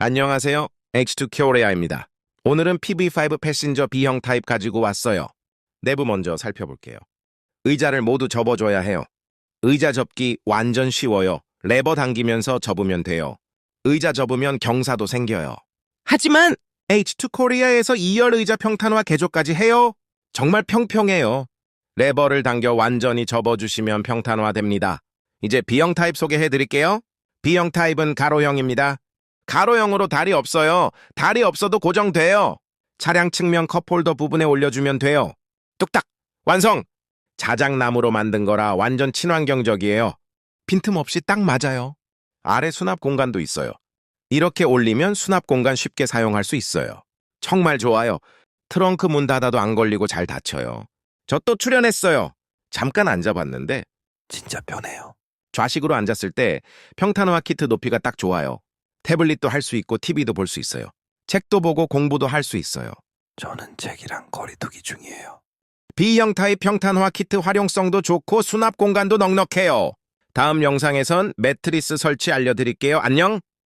안녕하세요. H2 코리아입니다. 오늘은 PB5 패신저 B형 타입 가지고 왔어요. 내부 먼저 살펴볼게요. 의자를 모두 접어줘야 해요. 의자 접기 완전 쉬워요. 레버 당기면서 접으면 돼요. 의자 접으면 경사도 생겨요. 하지만 H2 코리아에서 2열 의자 평탄화 개조까지 해요. 정말 평평해요. 레버를 당겨 완전히 접어주시면 평탄화 됩니다. 이제 B형 타입 소개해 드릴게요. B형 타입은 가로형입니다. 가로형으로 다리 없어요. 다리 없어도 고정돼요. 차량 측면 컵홀더 부분에 올려주면 돼요. 뚝딱! 완성! 자작나무로 만든 거라 완전 친환경적이에요. 빈틈없이 딱 맞아요. 아래 수납 공간도 있어요. 이렇게 올리면 수납 공간 쉽게 사용할 수 있어요. 정말 좋아요. 트렁크 문 닫아도 안 걸리고 잘 닫혀요. 저 또 출연했어요. 잠깐 앉아봤는데 진짜 편해요. 좌식으로 앉았을 때 평탄화 키트 높이가 딱 좋아요. 태블릿도 할 수 있고 TV도 볼 수 있어요. 책도 보고 공부도 할 수 있어요. 저는 책이랑 거리두기 중이에요. B형 타입 평탄화 키트 활용성도 좋고 수납 공간도 넉넉해요. 다음 영상에선 매트리스 설치 알려드릴게요. 안녕!